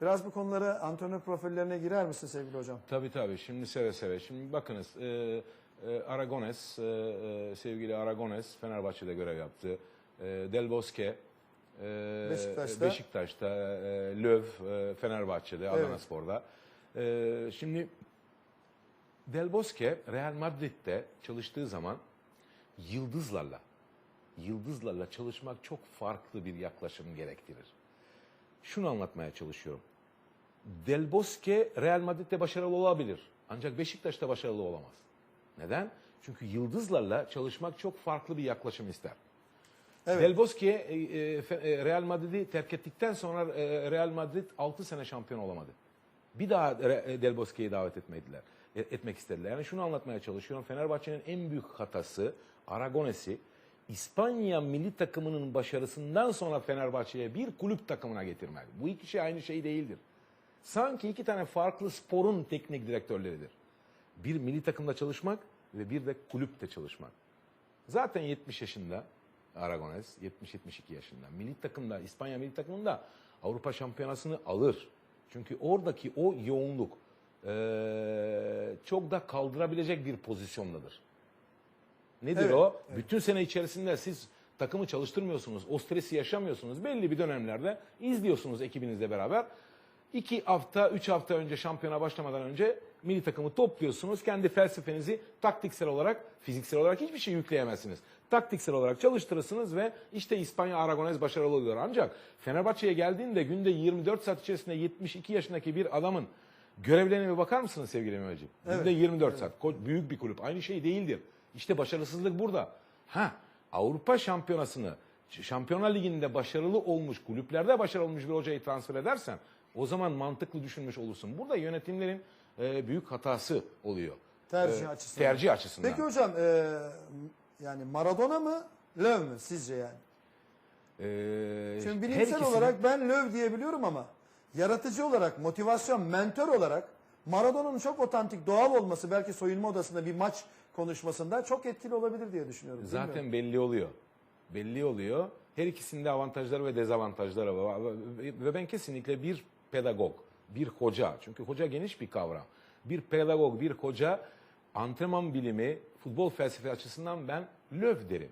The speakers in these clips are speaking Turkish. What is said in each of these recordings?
Biraz bu konulara antrenör profillerine girer misin sevgili hocam? Tabii tabii. Şimdi seve seve. Şimdi bakınız e, e, Aragones, e, e, sevgili Aragones Fenerbahçe'de görev yaptı. E, Del Bosque e, Beşiktaş'ta. Beşiktaş'ta, e, Löw e, Fenerbahçe'de, Adana Evet. Spor'da. E, şimdi Del Bosque Real Madrid'de çalıştığı zaman yıldızlarla, yıldızlarla çalışmak çok farklı bir yaklaşım gerektirir. Şunu anlatmaya çalışıyorum. Del Bosque Real Madrid'de başarılı olabilir. Ancak Beşiktaş'ta başarılı olamaz. Neden? Çünkü yıldızlarla çalışmak çok farklı bir yaklaşım ister. Evet. Del Bosque e, e, e, Real Madrid'i terk ettikten sonra Real Madrid 6 sene şampiyon olamadı. Bir daha Del Bosque'yi davet etmediler. etmek istediler. Yani şunu anlatmaya çalışıyorum. Fenerbahçe'nin en büyük hatası Aragones'i İspanya milli takımının başarısından sonra Fenerbahçe'ye bir kulüp takımına getirmek. Bu iki şey aynı şey değildir. Sanki iki tane farklı sporun teknik direktörleridir. Bir milli takımda çalışmak ve bir de kulüpte çalışmak. Zaten 70 yaşında Aragones, 70-72 yaşında. Milli takımda, İspanya milli takımında Avrupa şampiyonasını alır. Çünkü oradaki o yoğunluk eee, çok da kaldırabilecek bir pozisyondadır. Nedir Evet, o? Bütün sene içerisinde siz takımı çalıştırmıyorsunuz, o stresi yaşamıyorsunuz. Belli bir dönemlerde izliyorsunuz ekibinizle beraber. İki hafta, üç hafta önce şampiyona başlamadan önce milli takımı topluyorsunuz. Kendi felsefenizi taktiksel olarak, fiziksel olarak hiçbir şey yükleyemezsiniz. Taktiksel olarak çalıştırırsınız ve işte İspanya Aragones başarılı oluyor. Ancak Fenerbahçe'ye geldiğinde günde 24 saat içerisinde 72 yaşındaki bir adamın görevlerine bir bakar mısınız sevgili Mehmetciğim? Günde 24 saat. Ko- Büyük bir kulüp. Aynı şey değildir. İşte başarısızlık burada. Ha Avrupa şampiyonasını, Şampiyonlar Ligi'nde başarılı olmuş, kulüplerde başarılı olmuş bir hocayı transfer edersen o zaman mantıklı düşünmüş olursun. Burada yönetimlerin e, büyük hatası oluyor. Tercih E, açısından. Tercih açısından. Peki hocam e, yani Maradona mı Löw mü sizce yani? E, Şimdi bilimsel ikisinin- olarak ben Löw diyebiliyorum ama yaratıcı olarak, motivasyon, mentor olarak Maradona'nın çok otantik, doğal olması belki soyunma odasında bir maç konuşmasında çok etkili olabilir diye düşünüyorum. Zaten belli oluyor. Belli oluyor. Her ikisinde avantajları ve dezavantajları var. Ve ben kesinlikle bir pedagog, bir hoca. Çünkü hoca geniş bir kavram. Bir pedagog, bir hoca antrenman bilimi, futbol felsefe açısından ben löv derim.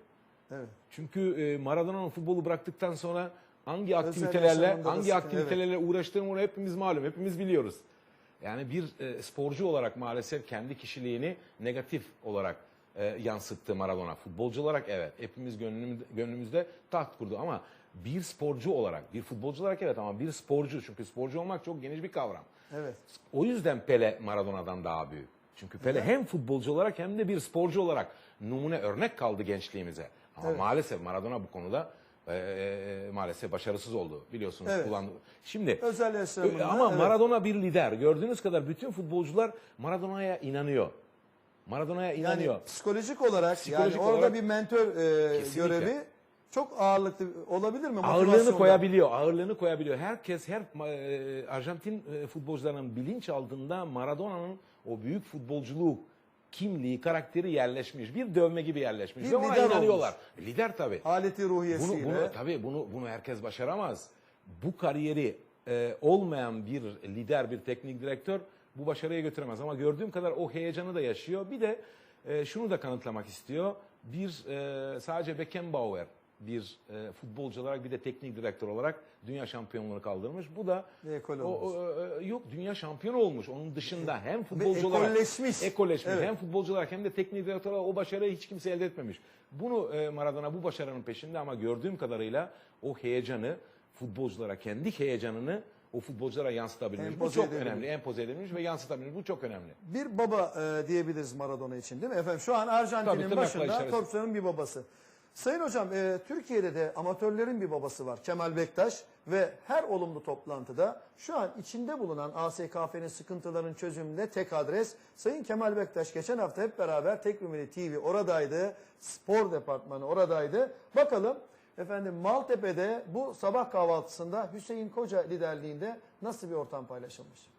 Evet. Çünkü e, Maradona'nın futbolu bıraktıktan sonra hangi aktivitelerle hangi aktivitelerle uğraştığını onu hepimiz malum, hepimiz biliyoruz. Yani bir e, sporcu olarak maalesef kendi kişiliğini negatif olarak e, yansıttı Maradona. Futbolcu olarak evet hepimiz gönlümüzde, gönlümüzde taht kurdu ama bir sporcu olarak, bir futbolcu olarak evet ama bir sporcu çünkü sporcu olmak çok geniş bir kavram. Evet. O yüzden Pele Maradona'dan daha büyük. Çünkü Pele hem futbolcu olarak hem de bir sporcu olarak numune örnek kaldı gençliğimize. Ama Evet. maalesef Maradona bu konuda e, maalesef başarısız oldu. Biliyorsunuz Evet. kullandı. Şimdi Özel e, yaşamında. ama evet. Maradona bir lider. Gördüğünüz kadar bütün futbolcular Maradona'ya inanıyor. Maradona'ya inanıyor. Yani psikolojik olarak Psikolojik yani orada olarak- bir mentor e, Kesinlikle. görevi çok ağırlıklı olabilir mi? ağırlığını koyabiliyor, ağırlığını koyabiliyor. Herkes, her e, Arjantin e, futbolcularının bilinç altında Maradona'nın o büyük futbolculuğu kimliği, karakteri yerleşmiş. Bir dövme gibi yerleşmiş. Bir Ve ona lider inanıyorlar. Lider tabii. Haleti Bunu, ruhiyesiyle. bunu tabii bunu bunu herkes başaramaz. Bu kariyeri e, olmayan bir lider, bir teknik direktör bu başarıya götüremez. Ama gördüğüm kadar o heyecanı da yaşıyor. Bir de e, şunu da kanıtlamak istiyor. Bir e, sadece Beckenbauer bir e, futbolcu olarak bir de teknik direktör olarak dünya şampiyonluğunu kaldırmış. Bu da Bir ekol o, olmuş. o, e, yok dünya şampiyonu olmuş. Onun dışında hem futbolcu olarak ekolleşmiş. ekolleşmiş Evet. hem futbolcu olarak hem de teknik direktör olarak o başarıyı hiç kimse elde etmemiş. Bunu e, Maradona bu başarının peşinde ama gördüğüm kadarıyla o heyecanı futbolculara kendi heyecanını o futbolculara yansıtabilmiş. Empoze bu çok edebilmiş. önemli. Empoze edebilmiş ve yansıtabilmiş. Bu çok önemli. Bir baba e, diyebiliriz Maradona için değil mi? Efendim şu an Tabii, Arjantin'in tırnakla başında işareti. bir babası. Sayın hocam e, Türkiye'de de amatörlerin bir babası var Kemal Bektaş ve her olumlu toplantıda şu an içinde bulunan ASKF'nin sıkıntıların çözümünde tek adres Sayın Kemal Bektaş geçen hafta hep beraber Tekrimeli TV oradaydı. Spor departmanı oradaydı. Bakalım efendim Maltepe'de bu sabah kahvaltısında Hüseyin Koca liderliğinde nasıl bir ortam paylaşılmış?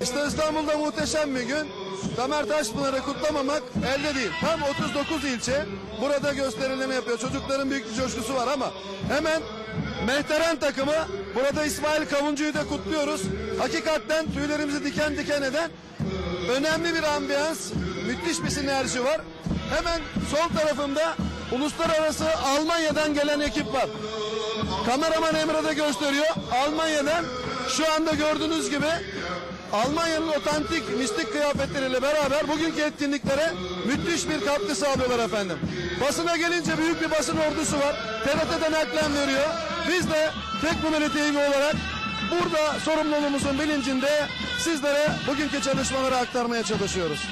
İşte İstanbul'da muhteşem bir gün. Tamer Taşpınar'ı kutlamamak elde değil. Tam 39 ilçe burada gösterileme yapıyor. Çocukların büyük bir coşkusu var ama hemen Mehteren takımı burada İsmail Kavuncu'yu da kutluyoruz. Hakikaten tüylerimizi diken diken eden önemli bir ambiyans, müthiş bir sinerji var. Hemen sol tarafımda uluslararası Almanya'dan gelen ekip var. Kameraman Emre de gösteriyor. Almanya'dan şu anda gördüğünüz gibi Almanya'nın otantik mistik kıyafetleriyle beraber bugünkü etkinliklere müthiş bir katkı sağlıyorlar efendim. Basına gelince büyük bir basın ordusu var. TRT'den naklen veriyor. Biz de Tek Numeli TV olarak burada sorumluluğumuzun bilincinde sizlere bugünkü çalışmaları aktarmaya çalışıyoruz.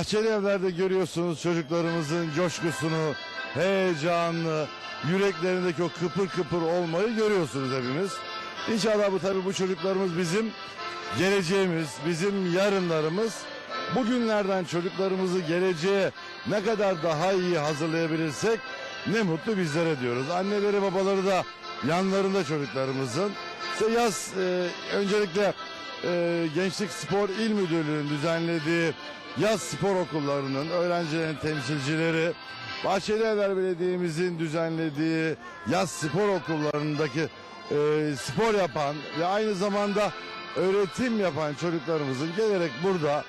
Bahçeli evlerde görüyorsunuz çocuklarımızın coşkusunu, heyecanını, yüreklerindeki o kıpır kıpır olmayı görüyorsunuz hepimiz. İnşallah bu tabii bu çocuklarımız bizim geleceğimiz, bizim yarınlarımız. Bugünlerden çocuklarımızı geleceğe ne kadar daha iyi hazırlayabilirsek ne mutlu bizlere diyoruz. Anneleri babaları da yanlarında çocuklarımızın. İşte yaz e, öncelikle e, Gençlik Spor İl Müdürlüğü'nün düzenlediği yaz spor okullarının öğrencilerin temsilcileri Bahçeli Evler Belediye'mizin düzenlediği yaz spor okullarındaki e, spor yapan ve aynı zamanda öğretim yapan çocuklarımızın gelerek burada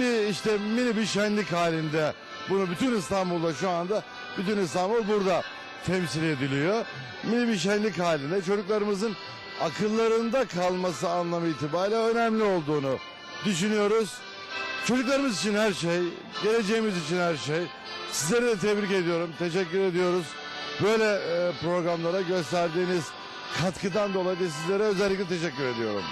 bir işte mini bir şenlik halinde bunu bütün İstanbul'da şu anda bütün İstanbul burada temsil ediliyor. Mini bir şenlik halinde çocuklarımızın akıllarında kalması anlamı itibariyle önemli olduğunu düşünüyoruz. Çocuklarımız için her şey, geleceğimiz için her şey. Sizleri de tebrik ediyorum, teşekkür ediyoruz. Böyle e, programlara gösterdiğiniz katkıdan dolayı da sizlere özellikle teşekkür ediyorum.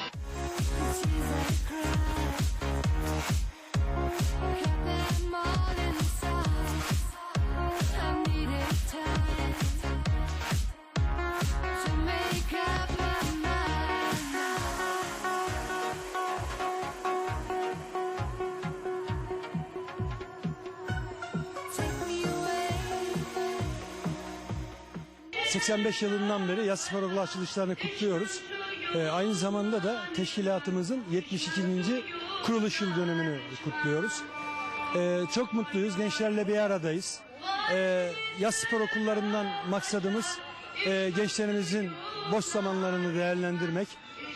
85 yılından beri yaz spor okulu açılışlarını kutluyoruz. Ee, aynı zamanda da teşkilatımızın 72. kuruluş yıl dönümünü kutluyoruz. Ee, çok mutluyuz, gençlerle bir aradayız. Ee, yaz spor okullarından maksadımız e, gençlerimizin boş zamanlarını değerlendirmek,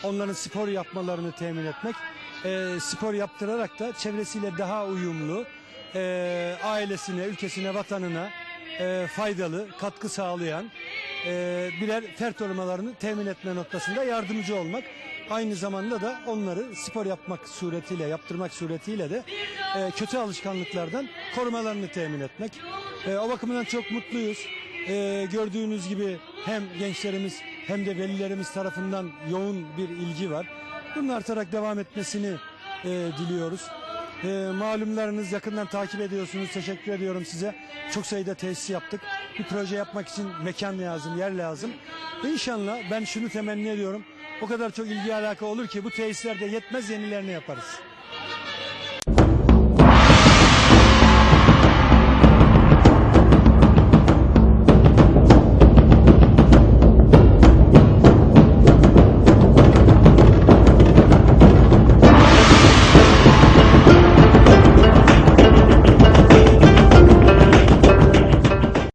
onların spor yapmalarını temin etmek, e, spor yaptırarak da çevresiyle daha uyumlu, e, ailesine, ülkesine, vatanına e, faydalı, katkı sağlayan e, birer fert olmalarını temin etme noktasında yardımcı olmak. Aynı zamanda da onları spor yapmak suretiyle, yaptırmak suretiyle de e, kötü alışkanlıklardan korumalarını temin etmek. E, o bakımdan çok mutluyuz. E, gördüğünüz gibi hem gençlerimiz hem de velilerimiz tarafından yoğun bir ilgi var. Bunun artarak devam etmesini diliyoruz. E, malumlarınız yakından takip ediyorsunuz. Teşekkür ediyorum size. Çok sayıda tesis yaptık. Bir proje yapmak için mekan lazım, yer lazım. İnşallah ben şunu temenni ediyorum. O kadar çok ilgi alaka olur ki bu tesislerde yetmez yenilerini yaparız.